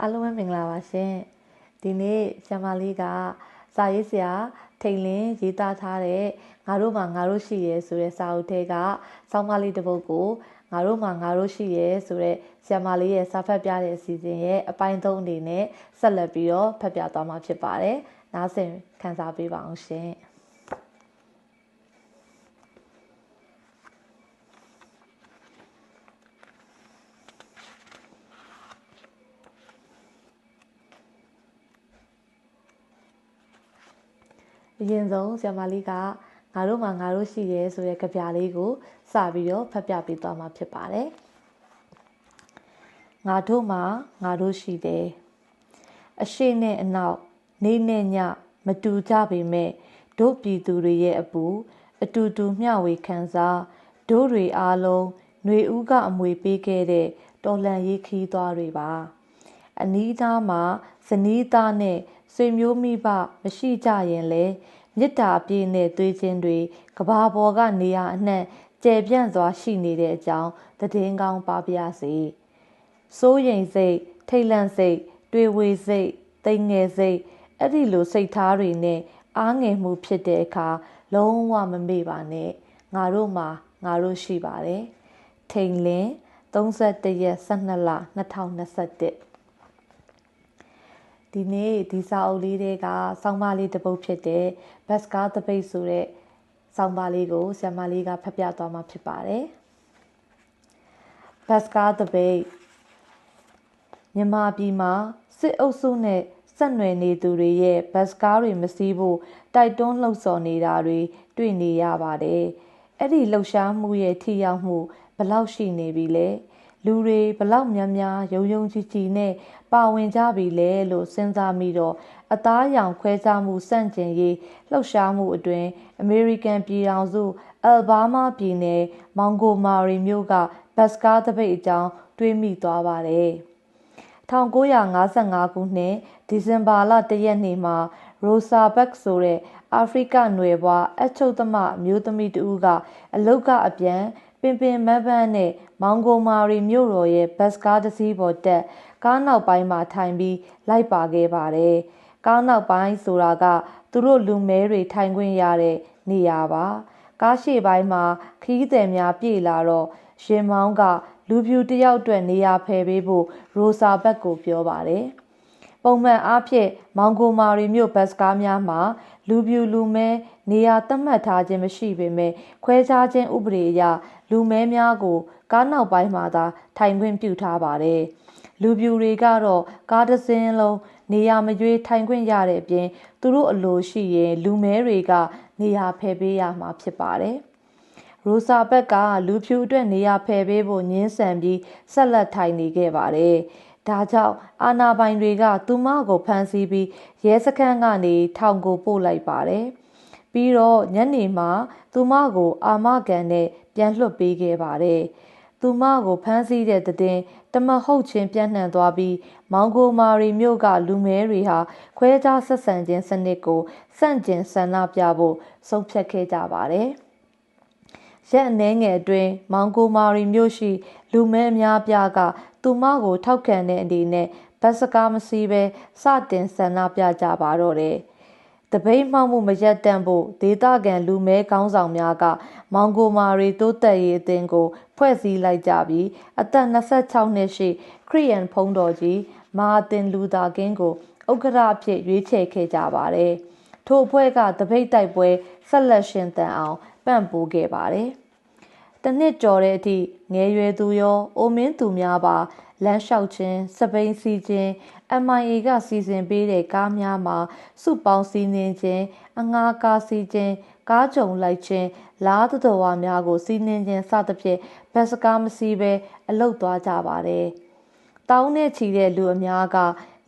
အားလုံးပဲမင်္ဂလာပါရှင်ဒီနေ့ဆရာမလေးကစာရေးဆရာထိန်လင်းရေးသားထားတဲ့ငါတို့မှာငါတို့ရှိရဲဆိုတဲ့စာအုပ်ထဲကဆောင်းပါးလေးတစ်ပုဒ်ကိုငါတို့မှာငါတို့ရှိရဲဆိုတဲ့ဆရာမလေးရဲ့စာဖတ်ပြတဲ့အစီအစဉ်ရဲ့အပိုင်း၃အနေနဲ့ဆက်လက်ပြီးတော့ဖတ်ပြသွားမှာဖြစ်ပါတယ်နားဆင်ခံစားပေးပါအောင်ရှင် အရင်ဆုံးဆရာမလေးကငါတို့မှာငါတို့ရှိရဲဆိုတဲ့ကြပြလေးကိုစပြီးတော့ဖတ်ပြပေးသွားမှာဖြစ်ပါတယ်ငါတို့မှာငါတို့ရှိတယ်အရှိနဲ့အနောက်နေနဲ့ညမတူကြပေမဲ့တို့ပြည်သူတွေရဲ့အပူအတူတူမျှဝေခံစားတို့တွေအားလုံးຫນွေဦးကအမွေပေးခဲ့တဲ့တော်လှန်ရေးခီးသွားတွေပါအနီးသားမှာဇနီးသားနဲ့ ဆွေမျိုးမိဘမရှိကြရင်လေမေတ္တာအပြည့်နဲ့သွေးချင်းတွေကဘာပေါ်ကနေရာအနှံ့ကျယ်ပြန့်စွာရှိနေတဲ့အကြောင်းသတင်းကောင်းပါပြစေစိုးရိမ်စိတ်ထိတ်လန့်စိတ်တွေဝေစိတ်တိမ်ငယ်စိတ်အဲ့ဒီလိုစိတ်ထားတွေနဲ့အားငယ်မှုဖြစ်တဲ့အခါလုံးဝမမေ့ပါနဲ့ငါတို့မှာငါတို့ရှိပါတယ်ထိန်လင်း31ရက်12လ2021 ဒီနေ့ဒီစာအုပ်လေးတွေကစောင်းပါလေးတစ်ပုဒ်ဖြစ်တဲ့ဘတ်စကားတပိတ်ဆိုတဲ့စောင်းပါလေးကိုဆရာမလေးကဖတ်ပြသွားမှာဖြစ်ပါတယ်ဘတ်စကားတပိတ်မြန်မာပြည်မှာစစ်အုပ်စုနဲ့ဆက်နွယ်နေသူတွေရဲ့ဘတ်စကားတွေမစည်းဖို့တိုက်တွန်းလှုံ့ဆော်နေတာတွေတွေ့နေရပါတယ်။အဲ့ဒီလှုပ်ရှားမှုရဲ့ထိရောက်မှုဘလောက်ရှိနေပြီလဲ။ လူတွေဘလောက်များများယုံယုံကြည်ကြည်နဲ့ပါဝင်ကြပြီလဲလို့စဉ်းစားမိတော့အသားရောင်ခွဲခြားမှုစန့်ကျင်ရေးလှုပ်ရှားမှုအတွင်အမေရိကန်ပြည်ထောင်စုအယ်ဘားမားပြည်နယ်မောင်ဂိုမာရီမြို့ကဘတ်စကားတပိတ်အကြောင်းတွေးမိသွားပါတယ်1955ခုနှစ်ဒီဇင်ဘာလ1ရက်နေ့မှာရိုဆာဘက်ဆိုတဲ့အာဖရိကနွယ်ဘွားအချုပ်သမမျိုးသမီးတဦးကအလုတ်ကအပြန် ပင်ပင်မပန်းနဲ့မောင်ဂိုမာရီမြို့တော်ရဲ့ဘတ်ကားတစ်စီးပေါ်တက်ကားနောက်ပိုင်းမှာထိုင်ပြီးလိုက်ပါခဲ့ပါတယ်။ကားနောက်ပိုင်းဆိုတာကသူတို့လူမဲတွေထိုင်ခွင့်ရတဲ့နေရာပါ။ကားရှေ့ပိုင်းမှာခီးသည်များပြေလာတော့ရှင်မောင်းကလူဖြူတယောက်အတွက်နေရာဖယ်ပေးဖို့ရိုဆာဘက်ကိုပြောပါတယ်။ပုံမှန်အားဖြင့်မောင်ဂိုမာရီမြို့ဘတ်စကားများမှာ လူပြူလူမဲနေရာသတ်မှတ်ထားခြင်းမရှိပေမဲ့ခွဲခြားခြင်းဥပဒေအရလူမဲများကို ကားနောက်ပိုင်းမှာသာထိုင်ခွင့်ပြုထားပါတယ်။လူပြူတွေကတော့ကားတစ်စင်းလုံးနေရာမရွေးထိုင်ခွင့်ရတဲ့အပြင်သူတို့အလိုရှိရင်လူမဲတွေကနေရာဖယ်ပေးရမှာဖြစ်ပါတယ်။ရိုဆာဘက်ကလူဖြူအတွက်နေရာဖယ်ပေးဖို့ညှင်းဆန်ပြီးဆက်လက်ထိုင်နေခဲ့ပါတယ်။ ဒါကြောင့်အာနာပိုင်တွေက သူမကိုဖမ်းဆီးပြီးရဲစခန်းကနေထောင်ကိုပို့လိုက်ပါတယ်။ပြီးတော့ညနေမှာ သူမကို အာမခံနဲ့ပြန်လွှတ်ပေးခဲ့ပါတယ်။သူမကိုဖမ်းဆီးတဲ့တဲ့တမဟုတ်ချင်းပြန့်နှံ့သွားပြီးမောင်ကိုမာရီမြို့ကလူမဲတွေဟာခွဲခြားဆက်ဆံခြင်းစနစ်ကိုစန့်ကျင်ဆန္ဒပြဖို့ဆုံးဖြတ်ခဲ့ကြပါတယ်။ရက်အနှဲငယ်အတွင်းမောင်ကိုမာရီမြို့ရှိ လူမဲအများပြားကသူမကိုထောက်ခံတဲ့အနေနဲ့ဘတ်စကားမစီးပဲစတင်ဆန္ဒပြကြပါတော့တယ်။တပိတ်မှောက်မှုမရက်တန့်ဖို့ဒေသခံလူမဲကောင်းဆောင်များက မောင်ကိုမာရီတိုးတက်ရေးအသင်းကိုဖွဲ့စည်းလိုက်ကြပြီးအသက်26နှစ်ရှိခရီးယန်ဖုံးတော်ကြီးမာတင်လူသာကင်းကိုဥက္ကဋ္ဌအဖြစ်ရွေးချယ်ခဲ့ကြပါတယ်။ထိုအဖွဲ့ကတပိတ်တိုက်ပွဲဆက်လက်ရှင်သန်အောင်ပံ့ပိုးခဲ့ပါတယ်။ တနှစ်ကျော်တဲ့အထိငယ်ရွယ်သူရောအိုမင်းသူများပါလမ်းလျှောက်ခြင်းစပိန်စီခြင်း MIA ကစီစဉ်ပေးတဲ့ကားများမှာစုပေါင်းစီးနှင်းခြင်းအငှားကားစီးခြင်းကားကြုံလိုက်ခြင်းလားတတော်ဝါများကိုစီးနှင်းခြင်းစသဖြင့်ဘတ်စကားမစီးပဲအလုတ်သွားကြပါတယ်။တောင်းနဲ့ချီတဲ့လူအများက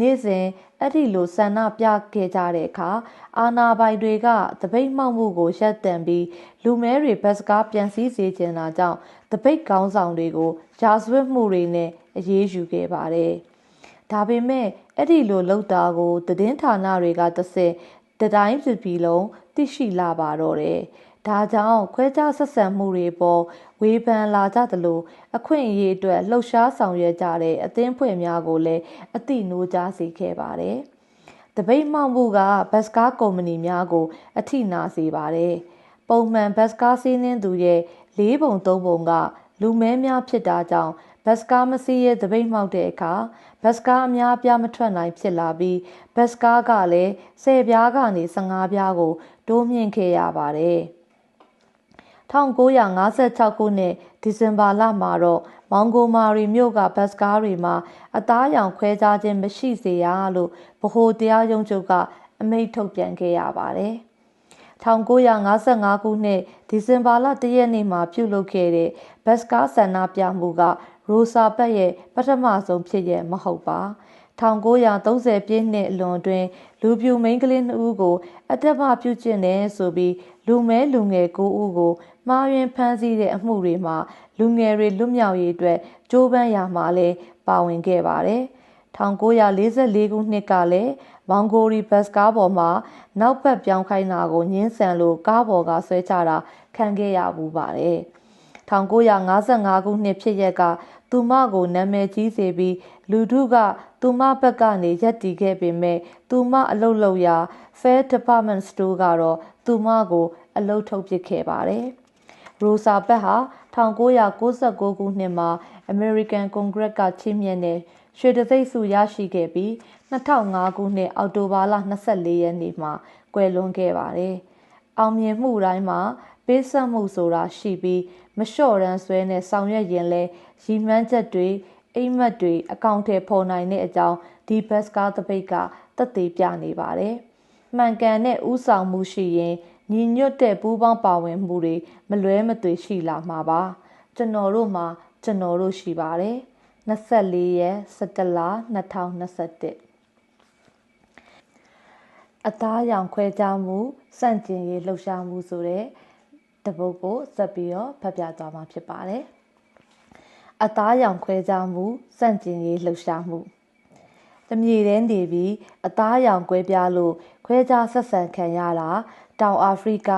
နေ့စဉ် အဲ့ဒီလိုဆန္ဒပြခဲ့ကြတဲ့အခါအာနာပိုင်တွေကတပိတ်မှောက်မှုကိုရပ်တန့်ပြီးလူမဲတွေဘတ်စကားပြန်စည်းစေချင်တာကြောင့်တပိတ်ကောင်းဆောင်တွေကိုရာဇဝတ်မှုတွေနဲ့အရေးယူခဲ့ပါတယ်။ဒါပေမဲ့အဲ့ဒီလိုလှုပ်တာကိုသတင်းဌာနတွေကတဆင့်တတိုင်းပြည်လုံးသိရှိလာပါတော့တယ်။ ဒါကြောင့်ခွဲခြားဆက်ဆံမှုတွေပေါ်ဝေဖန်လာကြသလိုအခွင့်အရေးအတွက်လှုပ်ရှားဆောင်ရွက်ကြတဲ့အသင်းဖွဲ့များကိုလည်းအသိနိုးကြားစေခဲ့ပါတယ်။တပိတ်မှောက်မှုကဘတ်စကားကုမ္ပဏီများကို အထိနာစေပါတယ်။ပုံမှန်ဘတ်စကားစီးနှင်းသူရဲ့၄ပုံ၃ပုံကလူမဲများဖြစ်တာကြောင့်ဘတ်စကားမစီးရဲ့တပိတ်မှောက်တဲ့အခါဘတ်စကားအများပြားမထွက်နိုင်ဖြစ်လာပြီးဘတ်စကားကလည်း10ပြားကနေ15ပြားကို တိုးမြင့်ခဲ့ရပါတယ်။ 1956ခုနှစ်ဒီဇင်ဘာလမှာတော့မောင်ဂိုမာရီမြို့ကဘတ်စကားတွေမှာအသားရောင်ခွဲခြားခြင်းမရှိစေရလို့ဗဟိုတရားရုံးချုပ်ကအမိန့်ထုတ်ပြန်ခဲ့ရပါတယ်။1955ခုနှစ်ဒီဇင်ဘာလ1ရက်နေ့မှာပြုလုပ်ခဲ့တဲ့ဘတ်စကားဆန္ဒပြမှုကရိုဆာဘတ်ရဲ့ပထမဆုံးဖြစ်ရမဟုတ်ပါ 1930ပြည့်နှစ်အလွန်တွင်လူပြူမိန်းကလေး2ဦးကို အတက်မပြုကျင့်တယ်ဆိုပြီးလူမဲလူငယ်9ဦးကိုမှားယွင်းဖမ်းဆီးတဲ့အမှုတွေမှာလူငယ်တွေလွတ်မြောက်ရေးအတွက်ကြိုးပမ်းရာမှာလည်းပါဝင်ခဲ့ပါတယ်1944ခုနှစ်ကလည်းမောင်ဂိုရီဘတ်စကားပေါ်မှာနောက်ဘက်ပြောင်းခိုင်းတာကိုညှင်းဆန်လို့ကားပေါ်ကဆွဲချတာခံခဲ့ရဘူးပါတယ်1955ခုနှစ်ဖြစ်ရက်က သူမကိုနာမည်ကြီးစေပြီးလူထုကသူမဘက်ကနေရက်တီခဲ့ပေမဲ့သူမအလုတ်လောက်ရာ Fair Department Store ကတော့သူမကိုအလုတ်ထုတ်ပစ်ခဲ့ပါတယ်။ရိုဆာဘက်ဟာ1996ခုနှစ်မှာ American Congress ကချီးမြှင့်တဲ့ရွှေတံဆိပ်ဆုရရှိခဲ့ပြီး2005ခုနှစ်အောက်တိုဘာလ24ရက်နေ့မှာကွယ်လွန်ခဲ့ပါတယ်။အောင်မြင်မှုတိုင်းမှာ ပေးဆက်မှုဆိုတာရှိပြီးမလျှော့ရမ်းဆွဲနဲ့ဆောင်ရွက်ရင်လဲရည်မှန်းချက်တွေအိမ်မက်တွေအကောင့်ထဲပေါ်နိုင်တဲ့အကြောင်းဒီဘတ်စကားတပိတ်ကသက်သေပြနေပါတယ်။မှန်ကန်တဲ့ဥဆောင်မှုရှိရင်ညီညွတ်တဲ့ပူးပေါင်းပါဝင်မှုတွေမလွဲမသွေရှိလာမှာပါ။ကျွန်တော်တို့မှာကျွန်တော်တို့ရှိပါတယ်။24ရက်17လ2021အသားရောင်ခွဲခြားမှုစန့်ကျင်ရေးလှုပ်ရှားမှုဆိုတဲ့ တပုတ်ကိုဆက်ပြီးတော့ဖတ်ပြသွားမှာဖြစ်ပါတယ်။အသားရောင်ခွဲခြားမှုစန့်ကျင်ရေးလှုပ်ရှားမှုတမြေတဲနေပြီးအသားရောင်ကွဲပြားလို့ခွဲခြားဆက်ဆံခံရတာတောင်အာဖရိက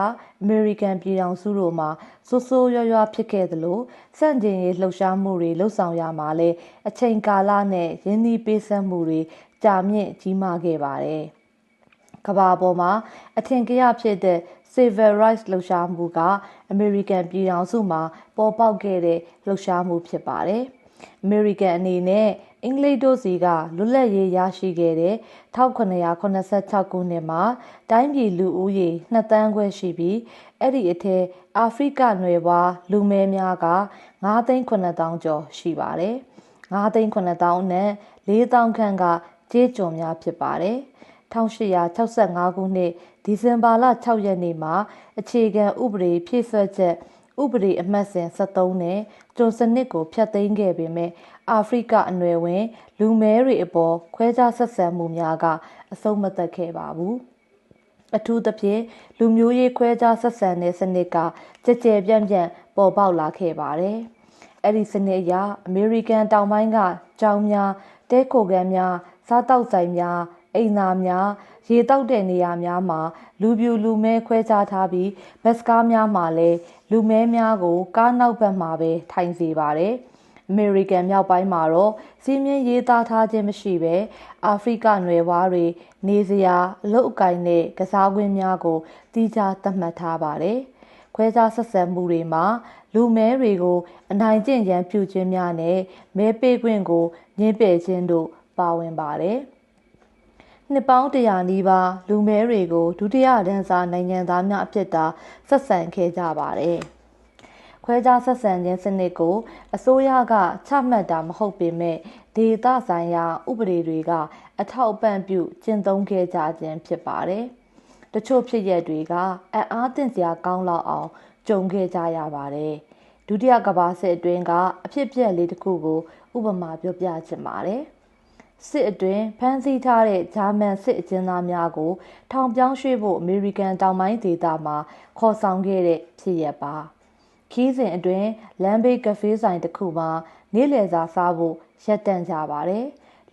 အမေရိကန်ပြည်ထောင်စုတို့မှာဆိုးဆိုးရွားရွားဖြစ်ခဲ့သလိုစန့်ကျင်ရေးလှုပ်ရှားမှုတွေလှုပ်ဆောင်ရမှာလဲအချိန်ကာလနဲ့ရင်းနှီးပေးဆက်မှုတွေကြာမြင့်ကြီးမားခဲ့ပါတယ်။ကဘာပေါ်မှာအထင်ကရဖြစ်တဲ့ Civil Rights လှုပ်ရှားမှုကအမေရိကန်ပြည်ထောင်စုမှာပေါ်ပေါက်ခဲ့တဲ့လှုပ်ရှားမှုဖြစ်ပါတယ်။ American အနေနဲ့အင်္ဂလိပ်တို့စီကလွတ်လပ်ရေးရရှိခဲ့တဲ့1986ခုနှစ်မှာတိုင်းပြည်လူဦးရေ2တန်းခွဲရှိပြီးအဲ့ဒီအထက်အာဖရိကနွယ်ပွားလူမဲများက9,900ကျော်ရှိပါတယ်။9,900နဲ့4,000ခန့်ကကြေးကျွန်များဖြစ်ပါတယ်။ 1865ခုနှစ်ဒီဇင်ဘာလ6ရက်နေ့မှာအခြေခံဥပဒေဖြည့်ဆွတ်ချက်ဥပဒေအမှတ်စဉ်73နဲ့ကျွန်စနစ်ကိုဖျက်သိမ်းခဲ့ပေမဲ့အာဖရိကအနွယ်ဝင် လူမဲတွေအပေါ်ခွဲခြားဆက်ဆံမှုများကအဆုံးမသက်ခဲ့ပါဘူးအထူးသဖြင့်လူမျိုးရေးခွဲခြားဆက်ဆံတဲ့စနစ်ကကြကြဲပြန့်ပြန့်ပေါ်ပေါက်လာခဲ့ပါတယ်အဲ့ဒီစနစ်အရအမေရိကန်တောင်ပိုင်းကကျောင်းများတဲခိုခန်းများစားတောက်ဆိုင်များ အိမ်သာများရေတောက်တဲ့နေရာများမှာလူပြူလူမဲခွဲခြားထားပြီးဘတ်စကားများမှာလည်းလူမဲများကိုကားနောက်ဘက်မှာပဲထိုင်စေပါတယ်။အမေရိကန်မြောက်ပိုင်းမှာတော့စီးမြင်ရေးသားထားခြင်းမရှိဘဲအာဖရိကနွယ်ဝါးတွေနေစရာအလုတ်အကင်နဲ့ကစားကွင်းများကိုတီးခြားသတ်မှတ်ထားပါတယ်။ခွဲခြားဆက်ဆံမှုတွေမှာလူမဲတွေကိုအနိုင်ကျင့်ရန်ပြုခြင်းများနဲ့မဲပေးခွင့်ကိုညှင်းပယ်ခြင်းတို့ပါဝင်ပါတယ်။ နှစ်ပေါင်းတရာနီးပါးလူမဲတွေကိုဒုတိယဒန်းစာနိုင်ငံသားများအဖြစ်သာဆက်ဆံခဲ့ကြပါတယ်။ခွဲခြားဆက်ဆံခြင်းစနစ်ကိုအစိုးရကချမှတ်တာမဟုတ်ပေမဲ့ဒေသဆိုင်ရာဥပဒေတွေကအထောက်အပံ့ပြုကျင့်သုံးခဲ့ကြခြင်းဖြစ်ပါတယ်။တချို့ဖြစ်ရပ်တွေကအံ့အားသင့်စရာကောင်းလောက်အောင်ကြုံခဲ့ကြရပါတယ်။ဒုတိယကမ္ဘာစစ်အတွင်းကအဖြစ်အပျက်လေးတစ်ခုကိုဥပမာပြောပြချင်ပါတယ်။ စစ်အတွင်းဖမ်းဆီးထားတဲ့ဂျာမန်စစ်အကျဉ်းသားများကို ထောင်ပြောင်းရွှေ့ဖို့အမေရိကန်တောင်ပိုင်းဒေသမှာခေါ်ဆောင်ခဲ့တဲ့ဖြစ်ရပ်ပါခီးစဉ်အတွင်းလမ်းဘေးကဖေးဆိုင်တစ်ခုမှာနေ့လယ်စာစားဖို့ရက်တန့်ကြပါတယ်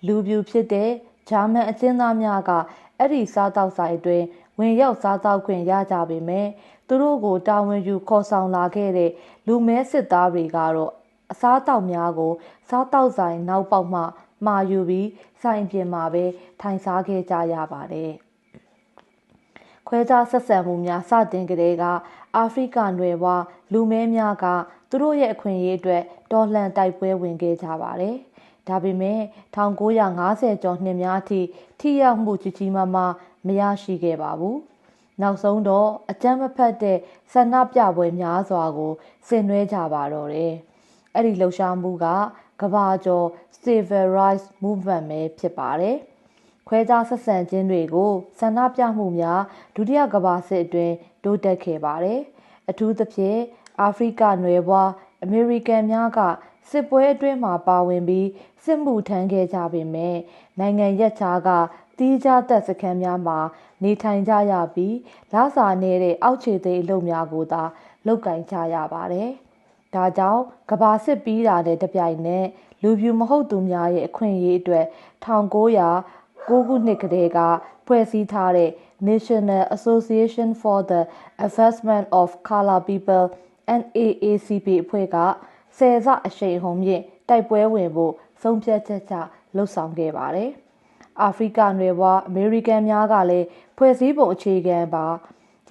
လူပြူဖြစ်တဲ့ဂျာမန်အကျဉ်းသားများကအဲ့ဒီစားတောက်ဆိုင်အတွင်းဝင်ရောက်စားတောက်ခွင့်ရကြပေမဲ့သူသူတို့ကိုတာဝန်ယူခေါ်ဆောင်လာခဲ့တဲ့လူမဲစစ်သားတွေကတော့အစားတောက်များကို စားတောက်ဆိုင်နောက်ပေါက်မှ မှာယူပြီးဆိုင်ပြင်မှာပဲထိုင်စားခဲ့ကြရပါတယ်။ခွဲခြားဆက်ဆံမှုများစတင်ကြတဲ့ကအာဖရိကနွယ်ဘွားလူမဲများကသူတို့ရဲ့အခွင့်အရေးအတွက်တော်လှန်တိုက်ပွဲဝင်ခဲ့ကြပါတယ်။ဒါပေမဲ့1950ကျော်နှစ်များအထိထိရောက်မှုကြီးကြီးမားမားမရရှိခဲ့ပါဘူး။နောက်ဆုံးတော့အကြမ်းမဖက်တဲ့ဆန္ဒပြပွဲများစွာကိုဆင်နွှဲကြပါတော့တယ်။အဲ့ဒီလှုပ်ရှားမှုက ကဘာကျော် Civil Rights Movement ပဲဖြစ်ပါတယ်။ခွဲခြားဆက်ဆံခြင်းတွေကိုဆန္ဒပြမှုများဒုတိယကမ္ဘာစစ်အတွင်းတိုးတက်ခဲ့ပါတယ်။အထူးသဖြင့်အာဖရိကနွယ်ဘွားအမေရိကန်များကစစ်ပွဲအတွင်းမှာပါဝင်ပြီးစစ်မှုထမ်းခဲ့ကြပေမဲ့နိုင်ငံရက်ခြားကတီးခြားသက်စခန်းများမှာနေထိုင်ကြရပြီးလစာနေတဲ့အောက်ခြေသိမ်းအလုပ်များကိုသာလုပ်ကင်ကြရပါတယ်။ ဒါကြောင့်ကဘာစစ်ပြီးတာနဲ့တပြိုင်နက်လူပြူမဟုတ်သူများရဲ့အခွင့်အရေးအတွက်1909ခုနှစ်ကတည်းကဖွဲ့စည်းထားတဲ့ National Association for the Advancement of Color People NAACP အဖွဲ့ကဆယ်စအရှိန်ဟုန်မြင့်တိုက်ပွဲဝင်ဖို့ဆုံးဖြတ်ချက်ချလှုပ်ဆောင်ခဲ့ပါတယ်။အာဖရိကနွယ်ဘွားအမေရိကန်များကလည်းဖွဲ့စည်းပုံအခြေခံပါ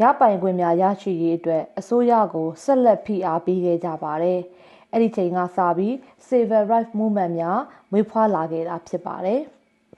ရပိုင်ခွင့်များရရှိရေးအတွက်အစိုးရကိုဆက်လက်ဖိအားပေးခဲ့ကြပါတယ်။အဲ့ဒီချိန်ကစပြီး Civil Rights Movement များမွေးဖွားလာခဲ့တာဖြစ်ပါတယ်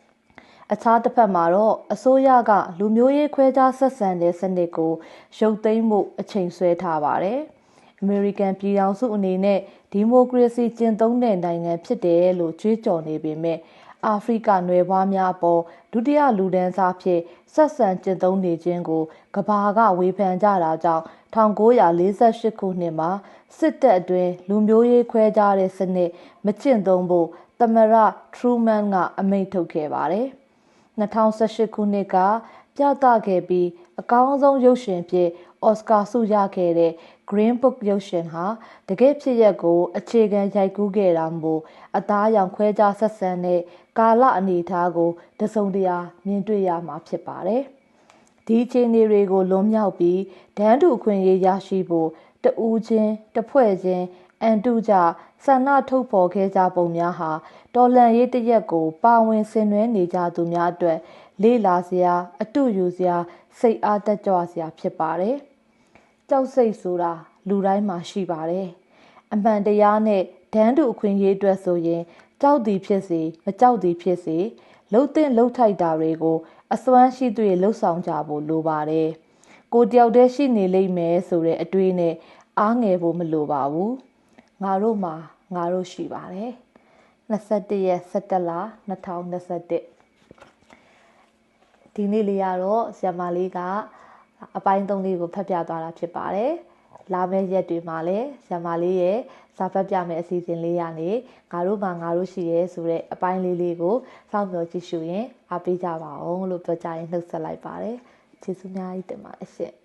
။အခြားတစ်ဖက်မှာတော့အစိုးရကလူမျိုးရေးခွဲခြားဆက်ဆံတဲ့စနစ်ကိုရုပ်သိမ်းမှုအချိန်ဆွဲထားပါတယ်။အမေရိကန်ပြည်ထောင်စုအနေနဲ့ဒီမိုကရေစီကျင့်သုံးတဲ့နိုင်ငံဖြစ်တယ်လို့ကြွေးကြော်နေပေမဲ့ အာဖရိကနွယ်ဘွားများပေါ်ဒုတိယလူဒန်းစားဖြစ်ဆက်ဆံကျင့်သုံးနေခြင်းကိုကဘာကဝေဖန်ကြတာကြောင့်1948ခုနှစ်မှာစစ်တပ်အတွင်းလူမျိုးရေးခွဲခြားတဲ့စနစ်မကျင့်သုံးဖို့သမရထရူမန်ကအမိန့်ထုတ်ခဲ့ပါတယ်။2018ခုနှစ်ကပြသခဲ့ပြီးအကောင်းဆုံးရုပ်ရှင်ဖြစ် အော်စကာဆုရခဲ့တဲ့ Green Book ရုပ်ရှင်ဟာတကယ့်ဖြစ်ရပ်ကို အခြေခံရိုက်ကူးခဲ့တာမို့အသားရောင်ခွဲခြားဆက်ဆံတဲ့ကာလအနေအထားကိုတစုံတရာမြင်တွေ့ရမှာဖြစ်ပါတယ်။ဒီအခြေအနေတွေကိုလွန်မြောက်ပြီးဒန်းတူခွင့်ရေးရရှိဖို့တဦးချင်းတစ်ဖွဲ့ချင်းအန်တုကြဆန္ဒထုတ်ဖော်ခဲ့ကြပုံများဟာတော်လန်ရေးတရက်ကို ပါဝင်ဆင်နွှဲနေကြသူများအတွက် လေးလာစရာ အတူယူစရာ စိတ်အားတက်ကြွစရာဖြစ်ပါတယ်။ ကြောက်စိတ်ဆိုတာလူတိုင်းမှာရှိပါတယ်။အမှန်တရားနဲ့ဒန်းတူအခွင့်အရေးအတွက်ဆိုရင်ကြောက်သည်ဖြစ်စေမကြောက်သည်ဖြစ်စေလှုပ်တဲ့လှုပ်ထိုက်တာတွေကို အစွမ်းရှိသူတွေလှုပ်ဆောင်ကြဖို့လိုပါတယ်။ကိုတယောက်တည်းရှိနေလိမ့်မယ်ဆိုတဲ့အတွေးနဲ့အားငယ်ဖို့မလိုပါဘူး။ငါတို့မှာငါတို့ရှိပါတယ်။21ရက်17လ2021ဒီနေ့လေးကတော့ဆရာမလေးက အပိုင်းသုံးလေးကိုဖတ်ပြသွားတာဖြစ်ပါတယ်။လာမယ့်ရက်တွေမှာလည်းဇာမလေးရဲ့စာဖတ်ပြမယ့်အစီအစဉ်လေးရနေငါတို့မှငါတို့ရှိရဲဆိုတဲ့အပိုင်းလေးလေးကိုစောင့်မျှော်ကြည့်ရှုရင်အားပေးကြပါအောင်လို့ပြောကြရင်နှုတ်ဆက်လိုက်ပါတယ်။ကျေးဇူးများကြီးတင်ပါတယ်ရှင်။